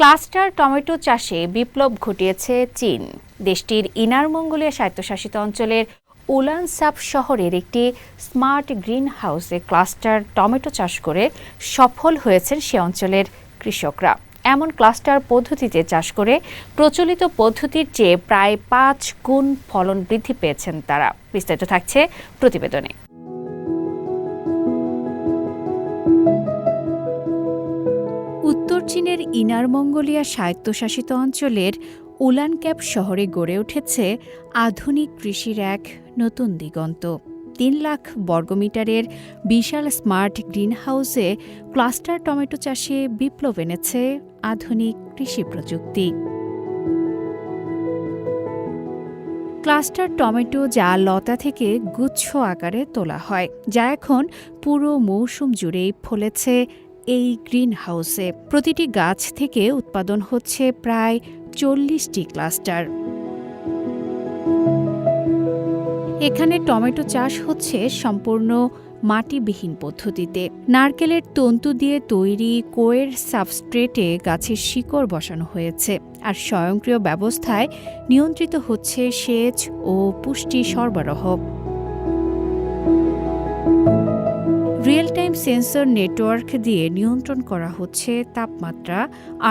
Cluster tomato চাষে বিপ্লব ঘটিয়েছে চীন। দেশটির ইনার মঙ্গোলিয়া স্বায়ত্তশাসিত অঞ্চলের উলান সাপ শহরের একটি স্মার্ট গ্রিন হাউসে ক্লাস্টার টমেটো চাষ করে সফল হয়েছেন সে অঞ্চলের কৃষকরা। এমন ক্লাস্টার পদ্ধতিতে চাষ করে প্রচলিত পদ্ধতির চেয়ে প্রায় পাঁচ গুণ ফলন বৃদ্ধি পেয়েছেন তারা। বিস্তারিত থাকছে প্রতিবেদনে। চীনের ইনার মঙ্গোলিয়া স্বায়ত্তশাসিত অঞ্চলের উলানক্যাপ শহরে গড়ে উঠেছে আধুনিক কৃষির এক নতুন দিগন্ত। তিন লাখ বর্গমিটারের বিশাল স্মার্ট গ্রিনহাউসে ক্লাস্টার টমেটো চাষে বিপ্লব এনেছে আধুনিক কৃষি প্রযুক্তি। ক্লাস্টার টমেটো যা লতা থেকে গুচ্ছ আকারে তোলা হয়, যা এখন পুরো মৌসুম জুড়েই ফলেছে এই গ্রিন হাউসে প্রতিটি গাছ থেকে উৎপাদন হচ্ছে প্রায় চল্লিশটি ক্লাস্টার। এখানে টমেটো চাষ হচ্ছে সম্পূর্ণ মাটিবিহীন পদ্ধতিতে। নারকেলের তন্তু দিয়ে তৈরি কোয়ের সাবস্ট্রেটে গাছের শিকড় বসানো হয়েছে আর স্বয়ংক্রিয় ব্যবস্থায় নিয়ন্ত্রিত হচ্ছে সেচ ও পুষ্টি সরবরাহ। রিয়েল টাইম সেন্সর নেটওয়ার্ক দিয়ে নিয়ন্ত্রণ করা হচ্ছে তাপমাত্রা,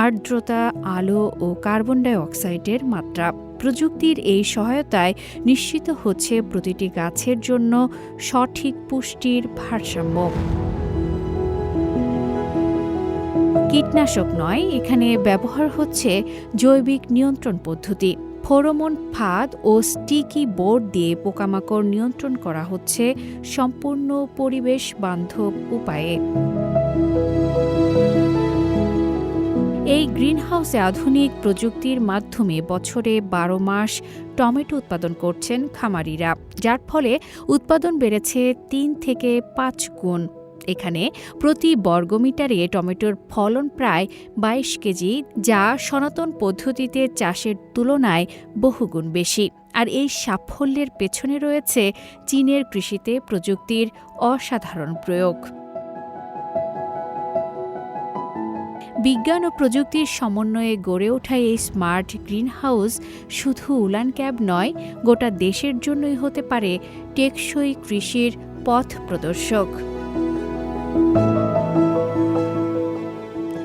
আর্দ্রতা, আলো ও কার্বন ডাই অক্সাইডের মাত্রা। প্রযুক্তির এই সহায়তায় নিশ্চিত হচ্ছে প্রতিটি গাছের জন্য সঠিক পুষ্টির ভারসাম্য। কীটনাশক নয়, এখানে ব্যবহার হচ্ছে জৈবিক নিয়ন্ত্রণ পদ্ধতি। ফোরোমন ফাঁদ ও স্টিকি বোর্ড দিয়ে পোকামাকড় নিয়ন্ত্রণ করা হচ্ছে সম্পূর্ণ পরিবেশ বান্ধব উপায়ে। এই গ্রিনহাউসে আধুনিক প্রযুক্তির মাধ্যমে বছরে বারো মাস টমেটো উৎপাদন করছেন খামারিরা, যার ফলে উৎপাদন বেড়েছে তিন থেকে পাঁচ গুণ। এখানে প্রতি বর্গমিটারে টমেটোর ফলন প্রায় বাইশ কেজি, যা সনাতন পদ্ধতিতে চাষের তুলনায় বহুগুণ বেশি। আর এই সাফল্যের পেছনে রয়েছে চীনের কৃষিতে প্রযুক্তির অসাধারণ প্রয়োগ। বিজ্ঞান ও প্রযুক্তির সমন্বয়ে গড়ে ওঠা এই স্মার্ট গ্রিনহাউস শুধু উলান ক্যাব নয়, গোটা দেশের জন্যই হতে পারে টেকসই কৃষির পথ প্রদর্শক।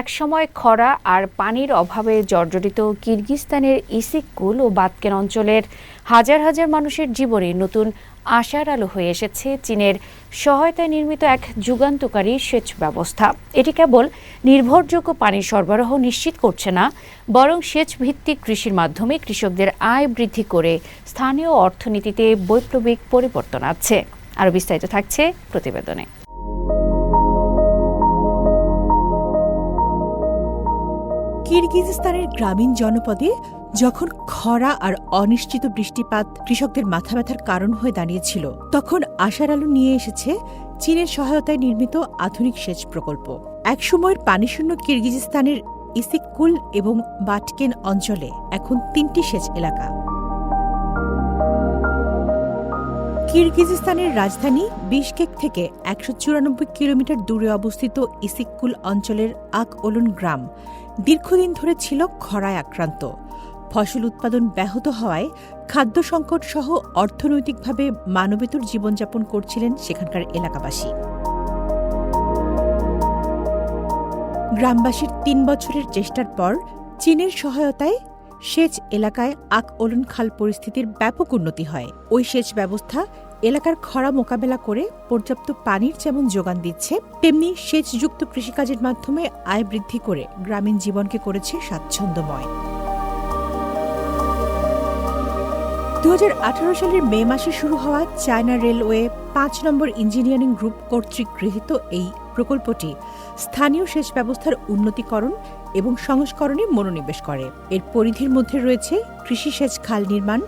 একসময় খরা আর পানির অভাবে জর্জরিত কিরগিস্তানের ইসিককুল ও বাতকেন অঞ্চলের হাজার হাজার মানুষের জীবনে নতুন আশার আলো হয়ে এসেছে চীনের সহায়তায় নির্মিত এক যুগান্তকারী সেচ ব্যবস্থা। এটি কেবল নির্ভরযোগ্য পানি সরবরাহ নিশ্চিত করছে না, বরং সেচ ভিত্তিক কৃষির মাধ্যমে কৃষকদের আয় বৃদ্ধি করে স্থানীয় অর্থনীতিতে বৈপ্লবিক পরিবর্তন আছে আরও বিস্তারিত থাকছে প্রতিবেদনে। কিরগিজস্তানের গ্রামীণ জনপদে যখন খরা আর অনিশ্চিত বৃষ্টিপাত কৃষকদের মাথা ব্যথার কারণ হয়ে দাঁড়িয়েছিল, তখন আশার আলো নিয়ে এসেছে চীনের সহায়তায় নির্মিত আধুনিক সেচ প্রকল্প। একসময়ের পানিশূন্য কিরগিজস্তানের ইসিককুল এবং বাটকেন অঞ্চলে এখন তিনটি সেচ এলাকা। কিরগিজস্তানের রাজধানী বিশকেক থেকে একশো চুরানব্বই কিলোমিটার দূরে অবস্থিত ইসিককুল অঞ্চলের আক ওলন গ্রাম দীর্ঘদিন ধরে ছিল খরায় আক্রান্ত। ফসল উৎপাদন ব্যাহত হওয়ায় খাদ্য সংকট সহ অর্থনৈতিকভাবে মানবেতর জীবনযাপন করছিলেন সেখানকার এলাকাবাসী। গ্রামবাসীর তিন বছরের চেষ্টার পর চীনের সহায়তায় সেচ এলাকায় আক ওলন খাল পরিস্থিতির ব্যাপক উন্নতি হয়। ওই সেচ ব্যবস্থা এলাকার খরা মোকাবেলা করে পর্যাপ্ত পানির যেমন যোগান দিচ্ছে, তেমনি সেচযুক্ত কৃষিকাজের মাধ্যমে আয় বৃদ্ধি করে গ্রামীণ জীবনকে করেছে স্বাচ্ছন্দ্যময়। দু সালের মে মাসে শুরু হওয়া চায়না রেলওয়ে পাঁচ নম্বর ইঞ্জিনিয়ারিং গ্রুপ কর্তৃক গৃহীত এই প্রকল্পটি স্থানীয় সেচ ব্যবস্থার উন্নতিকরণ এবং সংস্করণে মনোনিবেশ করে। এর পরিধির মধ্যে রয়েছে কৃষি সেচ খাল নির্মাণ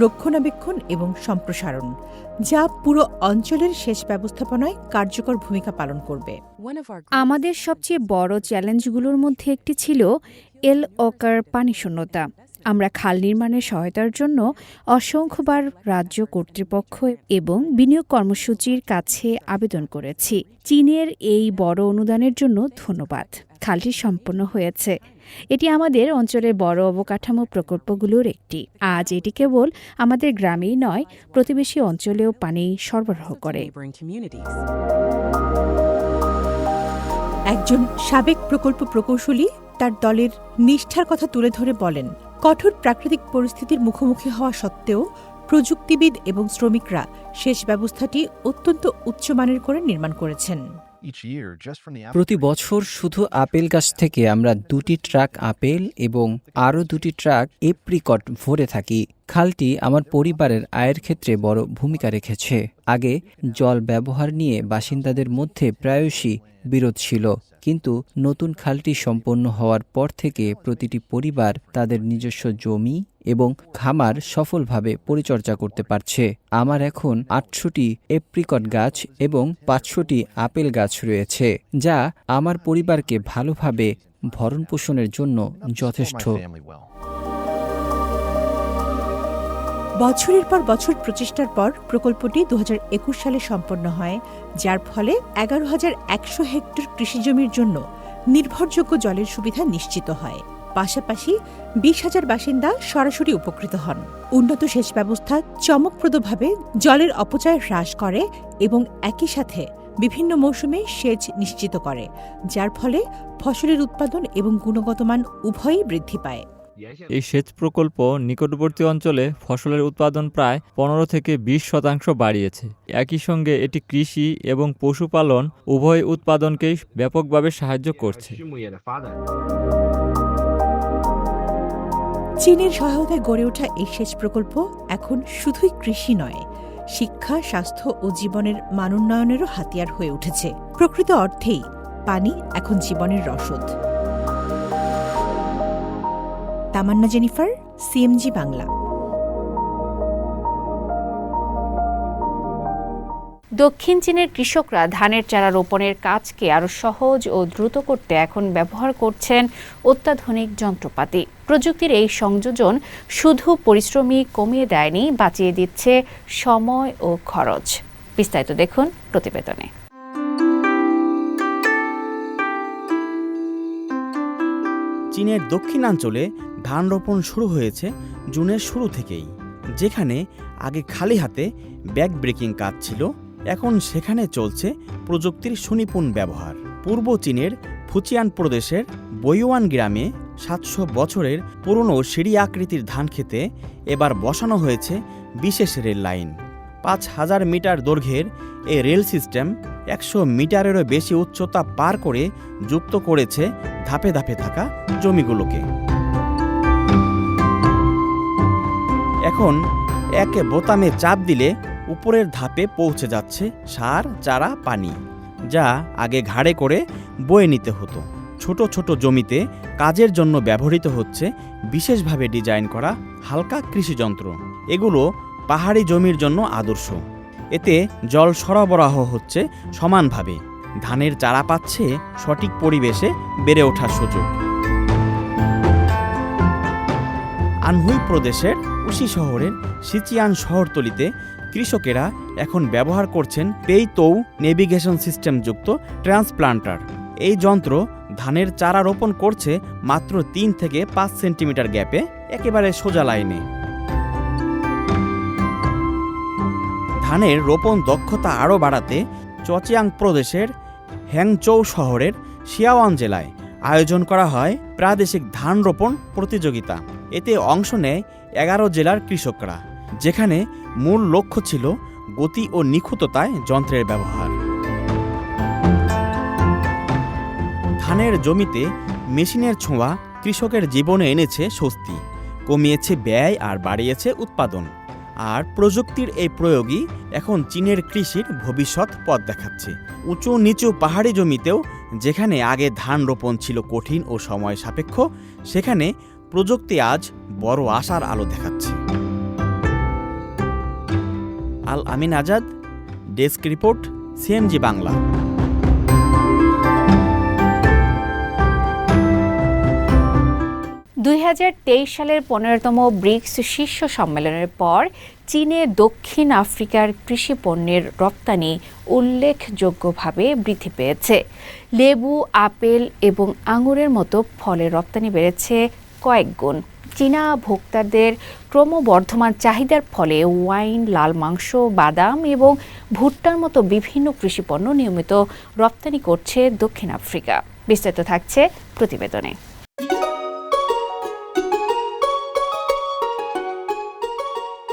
রক্ষণাবেক্ষণ এবং সম্প্রসারণ যা পুরো অঞ্চলের সেচ ব্যবস্থাপনায় কার্যকর ভূমিকা পালন করবে। আমাদের সবচেয়ে বড় চ্যালেঞ্জগুলোর মধ্যে একটি ছিল এল ওকার পানি শূন্যতা আমরা খাল নির্মাণের সহায়তার জন্য অসংখ্যবার রাজ্য কর্তৃপক্ষ এবং বিনিয়োগ কর্মসূচির কাছে আবেদন করেছি। চীনের এই বড় অনুদানের জন্য ধন্যবাদ। খালটি সম্পন্ন হয়েছে। এটি আমাদের অঞ্চলের বড় অবকাঠামো প্রকল্পগুলোর একটি। আজ এটি কেবল আমাদের গ্রামেই নয় প্রতিবেশী অঞ্চলেও পানি সরবরাহ করে। একজন সাবেক প্রকল্প প্রকৌশলী তার দলের নিষ্ঠার কথা তুলে ধরে বলেন কঠোর প্রাকৃতিক পরিস্থিতির মুখোমুখি হওয়া সত্ত্বেও প্রযুক্তিবিদ এবং শ্রমিকরা সেচ ব্যবস্থাটি অত্যন্ত উচ্চমানের করে নির্মাণ করেছেন। প্রতি বছর শুধু আপেল গাছ থেকে আমরা দুটি ট্রাক আপেল এবং আরও দুটি ট্রাক এপ্রিকট ভরে থাকি। খালটি আমার পরিবারের আয়ের ক্ষেত্রে বড় ভূমিকা রেখেছে। আগে জল ব্যবহার নিয়ে বাসিন্দাদের মধ্যে প্রায়শই বিরোধ ছিল কিন্তু নতুন খালটি সম্পন্ন হওয়ার পর থেকে প্রতিটি পরিবার তাদের নিজস্ব জমি এবং খামার সফলভাবে পরিচর্যা করতে পারছে। আমার এখন আটশোটি এপ্রিকট গাছ এবং পাঁচশোটি আপেল গাছ রয়েছে, যা আমার পরিবারকে ভালোভাবে ভরণ পোষণের জন্য যথেষ্ট। বছরের পর বছর প্রচেষ্টার পর প্রকল্পটি দু হাজার একুশ সালে সম্পন্ন হয়, যার ফলে এগারো হাজার একশো হেক্টর কৃষিজমির জন্য নির্ভরযোগ্য জলের সুবিধা নিশ্চিত হয়। পাশাপাশি বিশ হাজার বাসিন্দা সরাসরি উপকৃত হন। উন্নত সেচ ব্যবস্থা চমকপ্রদভাবে জলের অপচয় হ্রাস করে এবং একই সাথে বিভিন্ন মৌসুমে সেচ নিশ্চিত করে, যার ফলে ফসলের উৎপাদন এবং গুণগত মান উভয়ই বৃদ্ধি পায়। এই সেচ প্রকল্প নিকটবর্তী অঞ্চলে ফসলের উৎপাদন প্রায় পনেরো থেকে বিশ শতাংশ বাড়িয়েছে। একই সঙ্গে এটি কৃষি এবং পশুপালন উভয় উৎপাদনকেই ব্যাপকভাবে সাহায্য করছে। চীনের সহায়তায় গড়ে ওঠা এই সেচ প্রকল্প এখন শুধুই কৃষি নয়, শিক্ষা, স্বাস্থ্য ও জীবনের মানোন্নয়নেরও হাতিয়ার হয়ে উঠেছে। প্রকৃত অর্থেই পানি এখন জীবনের রসদ। Tamanna Jennifer, CMG Bangla. দক্ষিণ চীনের কৃষকরা ধানের চারা রোপণের কাজকে আরও সহজ ও দ্রুত করতে এখন ব্যবহার করছেন অত্যাধুনিক যন্ত্রপাতি। প্রযুক্তির এই সংযোজন শুধু পরিশ্রমী কমিয়ে দেয়নি, বাঁচিয়ে দিচ্ছে সময় ও খরচ। বিস্তারিত দেখুন প্রতিবেদনে। চীনের দক্ষিণাঞ্চলে ধান রোপণ শুরু হয়েছে জুনের শুরু থেকেই, যেখানে আগে খালি হাতে ব্যাক ব্রেকিং কাজ ছিল এখন সেখানে চলছে প্রযুক্তির সুনিপুণ ব্যবহার। পূর্ব চীনের ফুচিয়ান প্রদেশের বইওয়ান গ্রামে সাতশো বছরের পুরনো সিঁড়ি আকৃতির ধান খেতে এবার বসানো হয়েছে বিশেষ রেল লাইন। পাঁচ হাজার মিটার দৈর্ঘ্যের এই রেল সিস্টেম একশো মিটারেরও বেশি উচ্চতা পার করে যুক্ত করেছে ধাপে ধাপে থাকা জমিগুলোকে। এখন একে বোতামে চাপ দিলে উপরের ধাপে পৌঁছে যাচ্ছে সার, চারা, পানি, যা আগে ঘাড়ে করে বয়ে নিতে হতো। ছোট ছোট জমিতে কাজের জন্য ব্যবহৃত হচ্ছে বিশেষভাবে ডিজাইন করা হালকা কৃষিযন্ত্র। এগুলো পাহাড়ি জমির জন্য আদর্শ। এতে জল সরবরাহ হচ্ছে সমানভাবে। ধানের চারা পাচ্ছে সঠিক পরিবেশে বেড়ে ওঠার সুযোগ। আনহুই প্রদেশের, উশি শহরের, সিচিয়ান শহরতলিতে কৃষকেরা এখন ব্যবহার করছেন পেইতৌ নেভিগেশন সিস্টেম যুক্ত ট্রান্সপ্লান্টার। এই যন্ত্র ধানের চারা রোপণ করছে মাত্র তিন থেকে পাঁচ সেন্টিমিটার গ্যাপে, একেবারে সোজা লাইনে। ধানের রোপণ দক্ষতা আরও বাড়াতে চচিয়াং প্রদেশের হ্যাংচৌ শহরের শিয়াওয়ান জেলায় আয়োজন করা হয় প্রাদেশিক ধান রোপণ প্রতিযোগিতা। এতে অংশ নেয় এগারো জেলার কৃষকরা। যেখানে মূল লক্ষ্য ছিল গতি ও নিখুঁততায় যন্ত্রের ব্যবহার। ধানের জমিতে মেশিনের ছোঁয়া কৃষকের জীবনে এনেছে স্বস্তি, কমিয়েছে ব্যয় আর বাড়িয়েছে উৎপাদন। আর প্রযুক্তির এই প্রয়োগই এখন চীনের কৃষির ভবিষ্যৎ পথ দেখাচ্ছে। উঁচু নিচু পাহাড়ি জমিতেও যেখানে আগে ধান রোপণ ছিল কঠিন ও সময় সাপেক্ষ, সেখানে প্রযুক্তি আজ বড় আশার আলো দেখাচ্ছে। Al Amin Azad, desk report, CMG Bangla. দুই হাজার তেইশ সালের পনেরোতম ব্রিক্স শীর্ষ সম্মেলনের পর চীনে দক্ষিণ আফ্রিকার কৃষি পণ্যের রপ্তানি উল্লেখযোগ্যভাবে বৃদ্ধি পেয়েছে। লেবু, আপেল এবং আঙুরের মতো ফলের রপ্তানি বেড়েছে কয়েক গুণ। চীনা ভোক্তাদের ক্রমবর্ধমান চাহিদার ফলে ওয়াইন, লাল মাংস, বাদাম এবং ভুট্টার মতো বিভিন্ন কৃষিপণ্য নিয়মিত রপ্তানি করছে দক্ষিণ আফ্রিকা। বিস্তারিত থাকছে প্রতিবেদনে।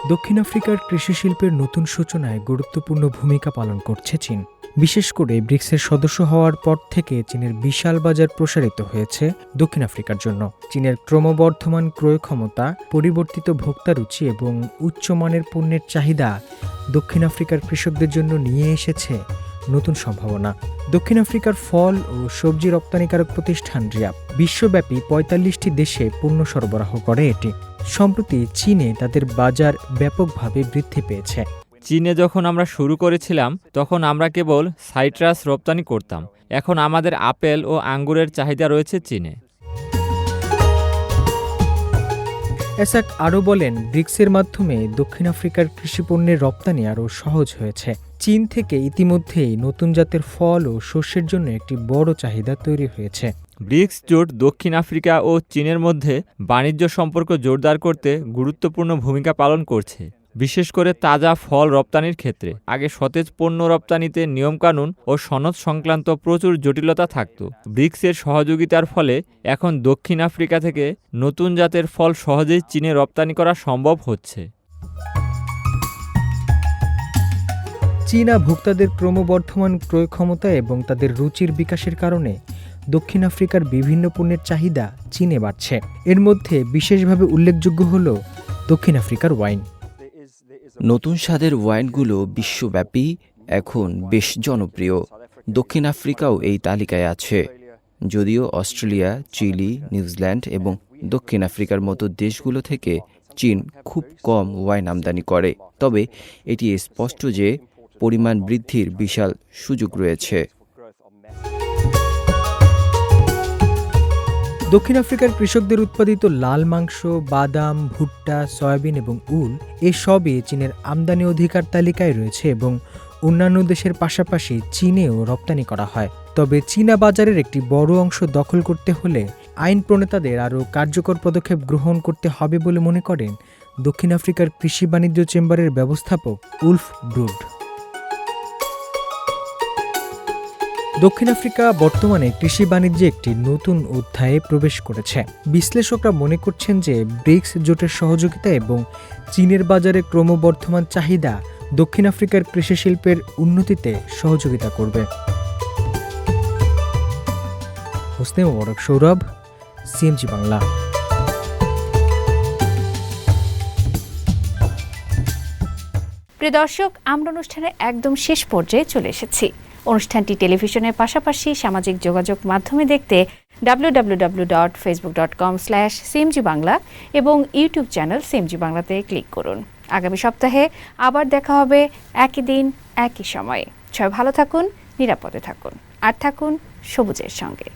দক্ষিণ আফ্রিকার কৃষি শিল্পের নতুন সূচনায় গুরুত্বপূর্ণ ভূমিকা পালন করছে চীন। বিশেষ করে ব্রিক্সের সদস্য হওয়ার পর থেকে চীনের বিশাল বাজার প্রসারিত হয়েছে দক্ষিণ আফ্রিকার জন্য। চীনের ক্রমবর্ধমান ক্রয় ক্ষমতা, পরিবর্তিত ভোক্তা রুচি এবং উচ্চমানের পণ্যের চাহিদা দক্ষিণ আফ্রিকার কৃষকদের জন্য নিয়ে এসেছে নতুন সম্ভাবনা। দক্ষিণ আফ্রিকার ফল ও সবজি রপ্তানিকারক প্রতিষ্ঠান রিয়াপ বিশ্বব্যাপী পঁয়তাল্লিশটি দেশে পণ্য সরবরাহ করে এটি। সম্প্রতি চীনে তাদের বাজার ব্যাপকভাবে বৃদ্ধি পেয়েছে। চীনে যখন আমরা শুরু করেছিলাম তখন আমরা কেবল সাইট্রাস রপ্তানি করতাম। এখন আমাদের আপেল ও আঙ্গুরের চাহিদা রয়েছে চীনে। এসাক আরও বলেন ব্রিক্সের মাধ্যমে দক্ষিণ আফ্রিকার কৃষিপণ্যের রপ্তানি আরও সহজ হয়েছে। চীন থেকে ইতিমধ্যেই নতুন জাতের ফল ও শস্যের জন্য একটি বড় চাহিদা তৈরি হয়েছে। ব্রিক্স জোট দক্ষিণ আফ্রিকা ও চীনের মধ্যে বাণিজ্য সম্পর্ক জোরদার করতে গুরুত্বপূর্ণ ভূমিকা পালন করছে। বিশেষ করে তাজা ফল রপ্তানির ক্ষেত্রে। আগে সতেজ পণ্য রপ্তানিতে নিয়মকানুন ও সনদ সংক্রান্ত প্রচুর জটিলতা থাকত। ব্রিক্সের সহযোগিতার ফলে এখন দক্ষিণ আফ্রিকা থেকে নতুন জাতের ফল সহজেই চীনে রপ্তানি করা সম্ভব হচ্ছে। চীনা ভোক্তাদের ক্রমবর্ধমান ক্রয় ক্ষমতা এবং তাদের রুচির বিকাশের কারণে দক্ষিণ আফ্রিকার বিভিন্ন পণ্যের চাহিদা চীনে বাড়ছে। এর মধ্যে বিশেষভাবে উল্লেখযোগ্য হল দক্ষিণ আফ্রিকার ওয়াইন। নতুন স্বাদের ওয়াইনগুলো বিশ্বব্যাপী, এখন বেশ জনপ্রিয়। দক্ষিণ আফ্রিকাও এই তালিকায় আছে, যদিও অস্ট্রেলিয়া, চিলি, নিউজিল্যান্ড এবং দক্ষিণ আফ্রিকার মতো দেশগুলো থেকে চীন খুব কম ওয়াইন আমদানি করে। তবে এটি স্পষ্ট যে, পরিমাণ বৃদ্ধির বিশাল সুযোগ রয়েছে। দক্ষিণ আফ্রিকার কৃষকদের উৎপাদিত লাল মাংস, বাদাম, ভুট্টা, সয়াবিন এবং উল এসবই চীনের আমদানি অধিকার তালিকায় রয়েছে এবং অন্যান্য দেশের পাশাপাশি চীনেও রপ্তানি করা হয়। তবে চীনা বাজারের একটি বড় অংশ দখল করতে হলে আইন প্রণেতাদের আরও কার্যকর পদক্ষেপ গ্রহণ করতে হবে বলে মনে করেন দক্ষিণ আফ্রিকার কৃষি বাণিজ্য চেম্বারের ব্যবস্থাপক উলফ ব্রুড। দক্ষিণ আফ্রিকা বর্তমানে কৃষি বাণিজ্যে একটি নতুন অধ্যায়ে প্রবেশ করেছে। বিশ্লেষকরা মনে করছেন যে ব্রিক্স জোটের সহযোগিতা এবং চীনের বাজারে ক্রমবর্ধমান চাহিদা দক্ষিণ আফ্রিকার কৃষি শিল্পের উন্নতিতে সহযোগিতা করবে। হোসনে মোবারক, সৌরভ, সিএমজি বাংলা। প্রিয় দর্শক, আমরা অনুষ্ঠানের একদম শেষ পর্যায়ে চলে এসেছি। অনুষ্ঠানটি টেলিভিশনের পাশাপাশি সামাজিক যোগাযোগ মাধ্যমে দেখতে W dot Facebook dot com slash CMG Bangla এবং ইউটিউব চ্যানেল সিএমজি বাংলাতে ক্লিক করুন। আগামী সপ্তাহে আবার দেখা হবে একই দিন, একই সময়ে। সবাই ভালো থাকুন, নিরাপদে থাকুন। আর থাকুন সবুজের সঙ্গে।